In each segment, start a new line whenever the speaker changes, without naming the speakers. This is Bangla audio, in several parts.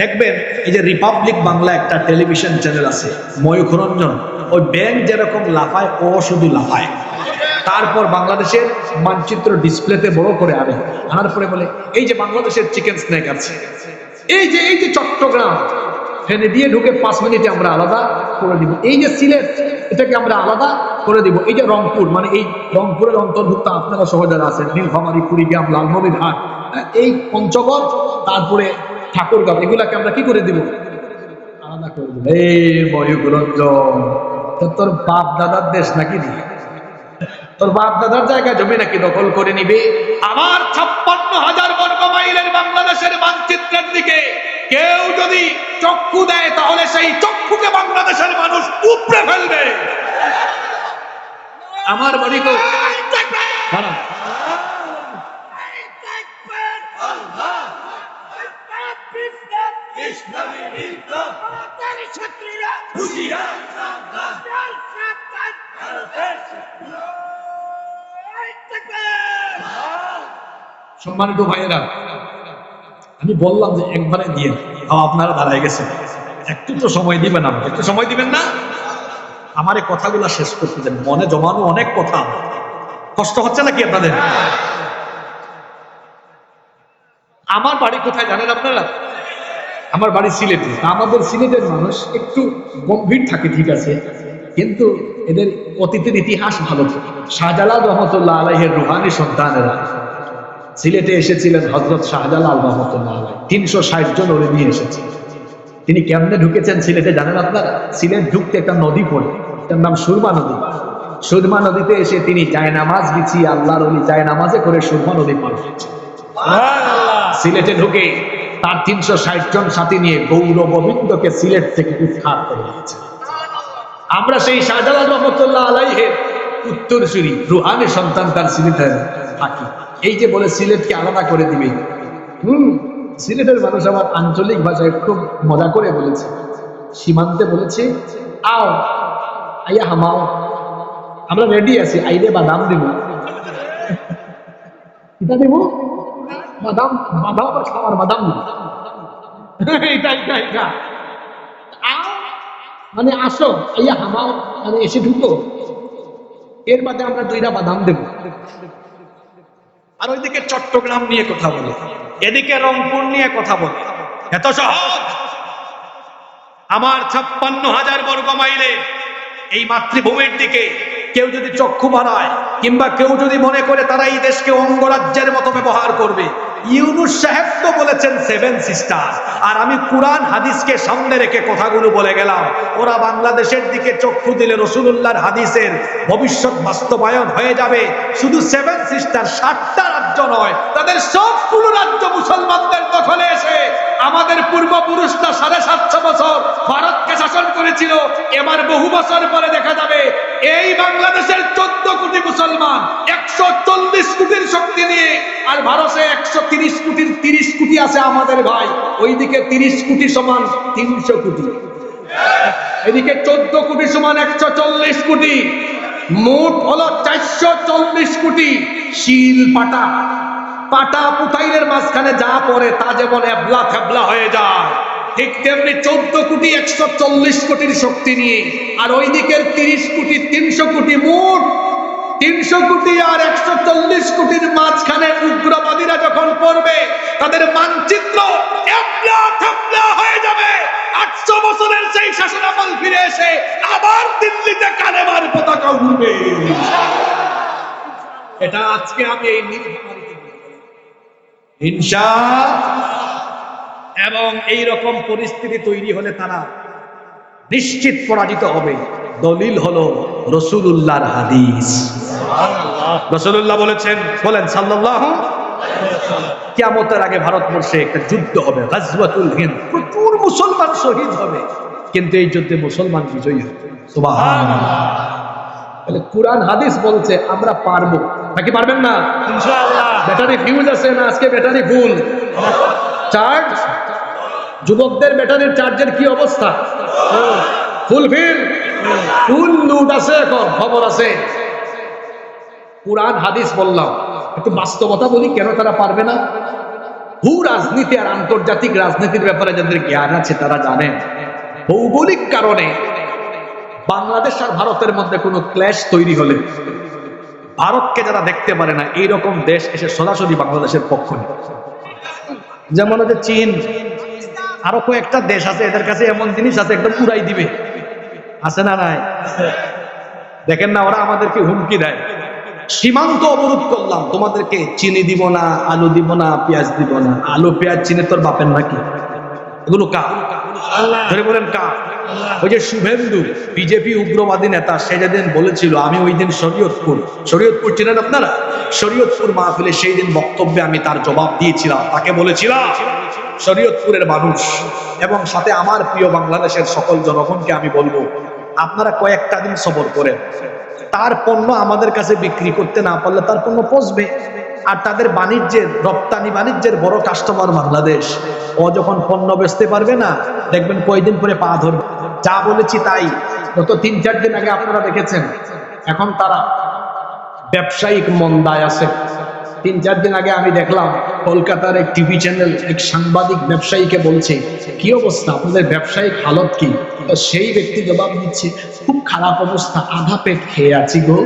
দেখবেন, এই যে রিপাবলিক বাংলা একটা টেলিভিশন চ্যানেল আছে, ময়ূখরঞ্জন, ওই ব্যাংক যেরকম লাফায়, ও শুধু লাফায়। তারপর বাংলাদেশের মানচিত্র ডিসপ্লেতে বড় করে আনে। আনার পরে বলে, এই যে বাংলাদেশের চিকেন স্ন্যাক আছে, এই যে এই যে চট্টগ্রাম ফেনে দিয়ে ঢুকে পাঁচ মিনিটে আমরা আলাদা করে দিব। এই যে সিলেট, এটাকে আমরা আলাদা করে দিব। এই যে রংপুর মানে এই রংপুরের অন্তর্ভুক্ত আপনারা সহজারা আছেন, নীলফামারী, কুড়িগ্রাম, লালমনিরহাট এই পঞ্চগড়, তারপরে ঠাকুরগাঁও এগুলাকে আমরা কি করে দিব? আলাদা করে দিব। এই ময়ূরঞ্জন তোর বাপ দাদার দেশ নাকি তোর বাপ দাদার জায়গা জমি নাকি দখল করে নিবে? আমার ছাপ্পান্ন হাজার বর্গ মাইলের বাংলাদেশের মানচিত্রের দিকে কেউ যদি চক্ষু দেয় তাহলে সেই চক্ষুকে বাংলাদেশের মানুষ উপড়ে ফেলবে। আমার সম্মানিত ভাইয়েরা, আমি বললাম যে একবারে দিয়ে তাও আপনারা দাঁড়ায় গেছেন। একটু তো সময় দিবেন আমাকে। একটু সময় দিবেন না? আমার এই কথাগুলো শেষ করতে দেন। মনে জমানো অনেক কথা। কষ্ট হচ্ছে নাকি আপনাদের? আমার বাড়ি কোথায় জানেন আপনারা? আমার বাড়ি সিলেটে। আমাদের সিলেটের মানুষ একটু গম্ভীর থাকে ঠিক আছে? কিন্তু এদের অতীতের ইতিহাস ভালো শাহজালাল রহমতুল্লাহ আলাইহের রুহানি সন্তানেরা সিলেটে এসেছিলেন হজরত শাহজালাল রহমতুল্লাহ আলাই তিনশো ষাট জন ওরে নিয়ে এসেছে। তিনি কেমনে ঢুকেছেন সিলেটে জানেন আপনারা? সিলেট ঢুকতে একটা নদী পড়ে তার নাম সুরমা নদী। সুরমা নদীতে এসে তিনি জায়নামাজ বিছিয়ে আল্লাহর অলি জায়নামাজে করে সুরমা নদী পার হয়েছে সিলেটে ঢুকে তার তিনশো ষাট জন সাথী নিয়ে গৌর গোবিন্দকে সিলেট থেকে উৎখাত করে দিয়েছে। আমরা সেই শাহজালাল রহমতুল্লাহ আলাইহের উত্তরসূরি রুহানি সন্তান তার সিলেটে থাকি। এই যে বলে সিলেটকে আলাদা করে দিবে, হুম, সিলেটের মানুষ আমার আঞ্চলিক ভাষায় খুব মজা করে বলেছে। সীমান্তে বলেছে, আও আইয়া হামাও, আমরা রেডি আছি আইলে বাদাম দিব। কিটা দিব? মানে আসো আইয়া হামাও মানে এসে ঢুকো। এর আমরা দুইটা বাদাম দেব। আর ওইদিকে চট্টগ্রাম নিয়ে কথা বলে। এদিকে রংপুর নিয়ে কথা বলে। এত সহজ! আমার ছাপ্পান্ন হাজার বর্গ মাইলে এই মাতৃভূমির দিকে কেউ যদি চক্ষু বাড়ায় কিংবা কেউ যদি মনে করে তারা এই দেশকে অঙ্গরাজ্যের মতো ব্যবহার করবে ইউনুস সাহেব তো বলেছেন সেভেন সিস্টার আর আমি কোরআন হাদিসকে সামনে রেখে কথাগুলো বলে গেলাম। ওরা বাংলাদেশের দিকে চক্ষু দিলে রসুল্লাহর হাদিসের ভবিষ্যৎ বাস্তবায়ন হয়ে যাবে। শুধু সেভেন সিস্টার ষাটটা রাজ্য নয়, তাদের সবগুলো রাজ্য মুসলমানদের দখলে এসে আমাদের পূর্বপুরুষরা সাড়ে সাতশো বছর ভারতকে শাসন করেছিল। এবার বহু বছর পরে দেখা যাবে, এই বাংলাদেশের চোদ্দ কোটি মুসলমান, একশো চল্লিশ কোটির ভারতে একশো তিরিশ কোটির তিরিশ কোটি আছে আমাদের ভাই। ওইদিকে তিরিশ কোটি সমান তিনশো কোটি। এদিকে চোদ্দ কোটি সমান একশো চল্লিশ কোটি। মোট হলো চারশো চল্লিশ কোটি শিল পাটা। পাটা পুটাইলের মাঝখানে যা পড়ে তা যেমন এবলা থেবলা হয়ে যায়, ঠিক তেমনি চোদ্দ কোটি একশো চল্লিশ কোটির শক্তি নিয়ে। আর ওই দিকের তিরিশ কোটি, তিনশো কোটি মোট তিনশো কোটি আর একশো চল্লিশ কোটির মাঝখানে উগ্রবাদীরা যখন পড়বে, তাদের মানচিত্র হয়ে যাবে। আটশো বছরের সেই শাসনামল ফিরে এসে আবার দিল্লিতে কালেমার পতাকা উঠবে এটা আজকে আমি এই হিংসা এবং এই রকম পরিস্থিতি তৈরি হলে তারা নিশ্চিত পরাজিত হবে। দলিল হলো রসুলুল্লাহর হাদিস। রসুল্লাহ বলেছেন বলেন সাল্লাল্লাহু কিয়ামতের আগে ভারতবর্ষে একটা যুদ্ধ হবে গাজওয়াতুল হিন্দ। প্রচুর মুসলমান শহীদ হবে। কিন্তু এই যুদ্ধে মুসলমান বিজয়ী হবে। তাহলে কোরআন হাদিস বলছে আমরা পারব। নাকি পারবেন না? ব্যাটারি ফিউজ আছে না? আজকে ব্যাটারি ফুল চার্জ যুবকদের ব্যাটারির চার্জের কি অবস্থা? ফুল ফিল। লুট আছে, এখন খবর আছে। কোরআন, হাদিস বললাম। একটু বাস্তবতা বলি, কেন তারা পারবে না? ভূ রাজনীতি আর আন্তর্জাতিক রাজনীতির ব্যাপারে যাদের জ্ঞান আছে, তারা জানেন ভৌগোলিক কারণে বাংলাদেশ আর ভারতের মধ্যে কোনো ক্ল্যাশ তৈরি হলে ভারতকে যারা দেখতে পারে না, এইরকম দেশ এসে সরাসরি বাংলাদেশের পক্ষ নেয় যেমন হচ্ছে চীন। আরও কয়েকটা দেশ আছে, এদের কাছে এমন জিনিস আছে, একদম পুরাই দিবে। আছে না নাই? দেখেন না, ওরা আমাদেরকে হুমকি দেয়। সীমান্ত অবরোধ করলাম, তোমাদেরকে চিনি দিব না, আলু দিব না, পেঁয়াজ দিব না। আলু, পেঁয়াজ, চিনি তোর বাপের নাকি? এগুলো কা ধরে বলেন কা ওই যে শুভেন্দু, বিজেপি উগ্রবাদী নেতা, সে যেদিন বলেছিল, আমি ওই দিন শরীয়তপুর শরীয়তপুর চিনেন আপনারা? শরীয়তপুর মাহফিলে সেই দিন বক্তব্যে আমি তার জবাব দিয়েছিলাম, তাকে বলেছিলাম, শরীয়তপুরের মানুষ এবং সাথে আমার প্রিয় বাংলাদেশের সকল জনগণকে আমি বলব আপনারা কয়েকটা দিন সবর করেন। তার পণ্য আমাদের কাছে বিক্রি করতে না পারলে তার পণ্য পচবে। আর তাদের বাণিজ্যের, রপ্তানি বাণিজ্যের বড় কাস্টমার বাংলাদেশ। ও যখন পণ্য বেচতে পারবে না, দেখবেন কয়দিন পরে পা ধরবে। যা বলেছি তাই। গত তিন, চার দিন আগে আপনারা দেখেছেন, এখন তারা ব্যবসায়িক মন্দায় আছে। তিন, চার দিন আগে আমি দেখলাম, কলকাতার এক টিভি চ্যানেল এক সাংবাদিক ব্যবসায়ীকে বলছে, কি অবস্থা? আপনাদের ব্যবসায়িক হালত কি? সেই ব্যক্তি জবাব দিচ্ছে, খুব খারাপ অবস্থা, আধা পেট খেয়ে আছি গো।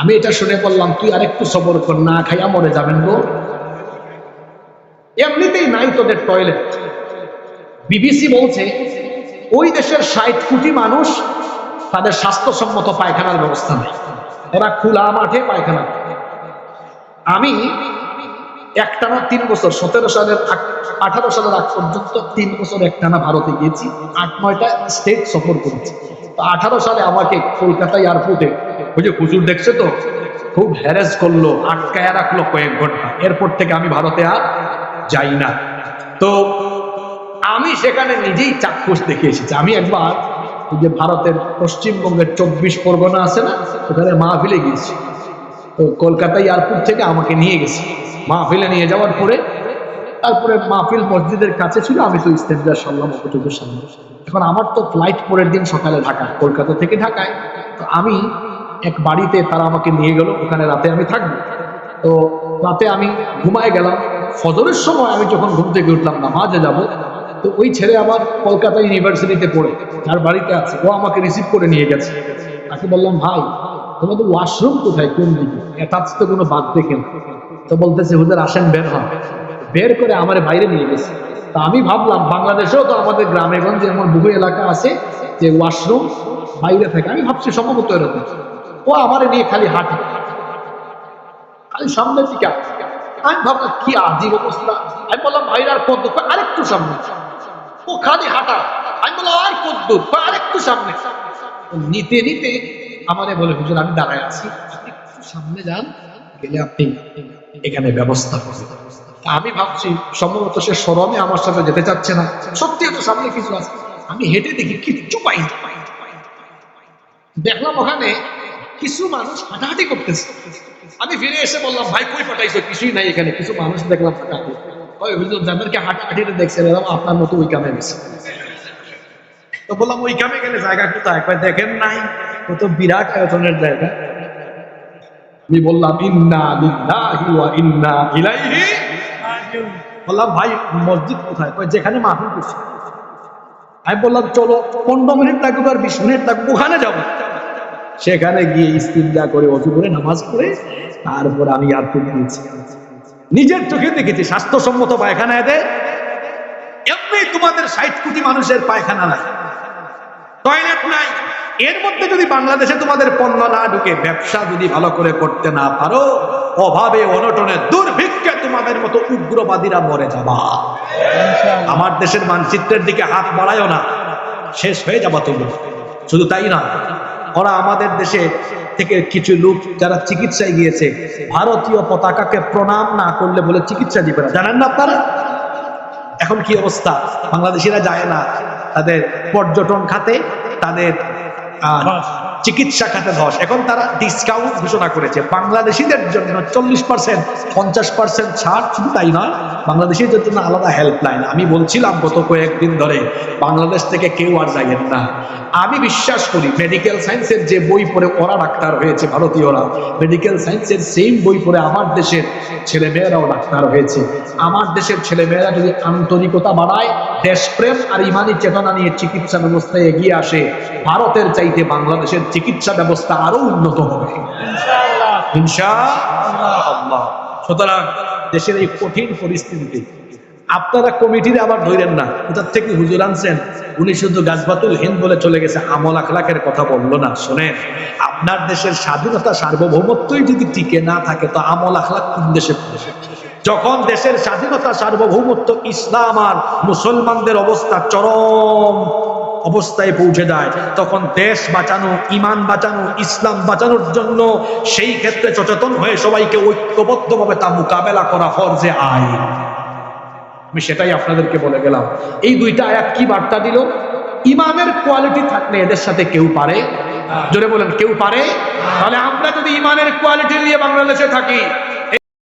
আমি এটা শুনে বললাম, তুই আরেকটু সবর কর, না খাইয়া মরে যাবেন গো। এমনিতেই নাই তোদের টয়লেট বিবিসি বলছে, ওই দেশের ষাট কোটি মানুষ তাদের স্বাস্থ্যসম্মত পায়খানার ব্যবস্থা নেই। এরা খোলা মাঠে পায়খানা আমি একটানা তিন বছর, সতেরো সালের আঠারো সালের আগ পর্যন্ত তিন বছর একটানা ভারতে গিয়েছি, আট, নয়টা স্টেট সফর করেছি। তো আঠারো সালে আমাকে কলকাতা এয়ারপোর্টে ওই যে হুজুর দেখছে তো, খুব হ্যারেস করল, আটকায় রাখল কয়েক ঘণ্টা। এরপর থেকে আমি ভারতে আর যাই না। তো আমি সেখানে নিজেই চাক্ষুষ দেখে এসেছি। আমি একবার যে ভারতের পশ্চিমবঙ্গের চব্বিশ পরগনা আছে না, ওখানে মাহফিলে গিয়েছি। তো কলকাতা এয়ারপোর্ট থেকে আমাকে নিয়ে গেছে। মাহফিলে নিয়ে যাওয়ার পরে, তারপরে মাহফিল মসজিদের কাছে ছিল, আমি তো ইস্তেঞ্জার সারলাম অপটুকুর সামনে। এখন আমার তো ফ্লাইট পরের দিন সকালে ঢাকা, কলকাতা থেকে ঢাকায়। তো আমি এক বাড়িতে তারা আমাকে নিয়ে গেল, ওখানে রাতে আমি থাকব। তো রাতে আমি ঘুমায় গেলাম। ফজরের সময় আমি যখন ঘুম থেকে উঠলাম, নামাজে যাব, তো ওই ছেলে আমার কলকাতা ইউনিভার্সিটিতে পড়ে, যার বাড়িতে আছে। ও আমাকে রিসিভ করে নিয়ে গেছে। তাকে বললাম, ভাই তোমাদের ওয়াশরুম কোথায়? কোন দিকে? অ্যাটাচ তো কোনো বাদ দেখে না। তো বলতেছে, হুজুর, আসেন, বের হন। বের করে আমার বাইরে নিয়ে গেছে। তা আমি ভাবলাম, বাংলাদেশেও তো আমাদের গ্রামে গঞ্জে এমন বহু এলাকা আছে যে ওয়াশরুম বাইরে থাকে। আমি ভাবছি, সম্ভবত এরকম। ও আমার নিয়ে খালি হাঁটে। খালি সামনের দিকে আমি ভাবলাম, কি আজীব অবস্থা। আমি বললাম ভাইরার কত আরেকটু সামনে। ও খালি হাঁটা। আমি বললাম, আর কত আরেকটু সামনে। নিতে নিতে আমারে বলে, হুজুর, আমি দাঁড়ায় আছি। আপনি একটু সামনে যান, গেলে আপনি এখানে ব্যবস্থা আমি ভাবছি, সম্ভবত সে সরমে আমার সাথে যেতে চাচ্ছে না। সত্যি তো সামনে কিছু আছে? আমি হেঁটে দেখি কিচ্ছু পাই দেখলাম ওখানে কিছু মানুষ হাঁটাহাঁটি করতেছে। আমি ফিরে এসে বললাম, ভাই, কই পাঠাইছো? কিছুই নাই এখানে। কিছু মানুষ দেখলাম হাঁটাহাঁটি ওই হুজুর, যাদেরকে হাঁটাহাঁটিতে দেখছেন এরকম আপনার মতো ওই কামে গেছে। তো বললাম, ওই কামে গেলে জায়গা কোথায়? দেখেন নাই। ও তো বিরাট আয়তনের জায়গা। আমি বললাম, ইন্না লিল্লাহি ওয়া ইন্না ইলাইহি বললাম, ভাই, মসজিদ কোথায়? কয়, যেখানে মাহফিল করছে। আমি বললাম, চলো, পনেরো মিনিট থাকুক আর বিশ মিনিট থাকুক ওখানে যাব। সেখানে গিয়ে ইস্তিন্দা করে অজু করে, নামাজ পড়ে, তারপর আমি এয়ারপোর্ট দিয়েছি নিজের চোখে দেখেছি, স্বাস্থ্যসম্মত পায়খানা এদের এমনি তোমাদের ষাট কোটি মানুষের পায়খানা নাই। টয়লেট নাই। এর মধ্যে যদি বাংলাদেশে তোমাদের পণ্য না ঢুকে ব্যবসা যদি ভালো করে করতে না পারো অভাবে অনটনে দুর্ভিক্ষে তোমাদের মতো উগ্রবাদীরা মরে যাবা। আমার দেশের মানচিত্রের দিকে হাত বাড়ায়ও না। শেষ হয়ে যাবা তুমি। শুধু তাই না ওরা আমাদের দেশে থেকে কিছু লোক যারা চিকিৎসায় গিয়েছে ভারতীয় পতাকাকে প্রণাম না করলে বলে চিকিৎসা দিবে না। জানেন না আপনারা? এখন কি অবস্থা? বাংলাদেশিরা যায় না। তাদের পর্যটন খাতে তাদের Ah. চিকিৎসা খাতে ধস। এখন তারা ডিসকাউন্ট ঘোষণা করেছে। বাংলাদেশিদের জন্য চল্লিশ পার্সেন্ট পঞ্চাশ পার্সেন্ট ছাড় শুধু তাই নয়, বাংলাদেশিদের জন্য আলাদা হেল্পলাইন আমি বলছিলাম গত কয়েকদিন ধরে, বাংলাদেশ থেকে কেউ আর যাইয়েন না। আমি বিশ্বাস করি মেডিকেল সায়েন্সের যে বই পড়ে ওরা ডাক্তার হয়েছে, ভারতীয়রা মেডিকেল সায়েন্সের সেম বই পড়ে আমার দেশের ছেলেমেয়েরাও ডাক্তার হয়েছে। আমার দেশের ছেলেমেয়েরা যদি আন্তরিকতা বাড়ায়, দেশপ্রেম আর ইমানি চেতনা নিয়ে চিকিৎসা ব্যবস্থায় এগিয়ে আসে, ভারতের চাইতে বাংলাদেশের চিকিৎসা ব্যবস্থা আরও উন্নত হবে। সুতরাং দেশের এই কঠিন পরিস্থিতিতে আপনারা কমিটিতে আবার ধরেন না কোথার থেকে হুজুর আনছেন? উনি শুধু গাছবাতুল হিন্দ বলে চলে গেছে, আমল আখলাকের কথা বলল না, শোনেন। আপনার দেশের স্বাধীনতা সার্বভৌমত্বই যদি টিকে না থাকে, তো আমল আখলাক কোন দেশে যখন দেশের স্বাধীনতা সার্বভৌমত্ব ইসলাম আর মুসলমানদের অবস্থা চরম অবস্থায় পৌঁছে যায়। তখন দেশ বাঁচানো, ইমান বাঁচানো, ইসলাম বাঁচানোর জন্য সেই ক্ষেত্রে সচেতন হয়ে সবাইকে ঐক্যবদ্ধভাবে তা মোকাবেলা করা ফরজে আয় আমি সেটাই আপনাদেরকে বলে গেলাম। এই দুইটা আয়াত কি বার্তা দিল? ইমানের কোয়ালিটি থাকলে এদের সাথে কেউ পারে? জোরে বলেন, কেউ পারে? তাহলে আমরা যদি ইমানের কোয়ালিটি নিয়ে বাংলাদেশে থাকি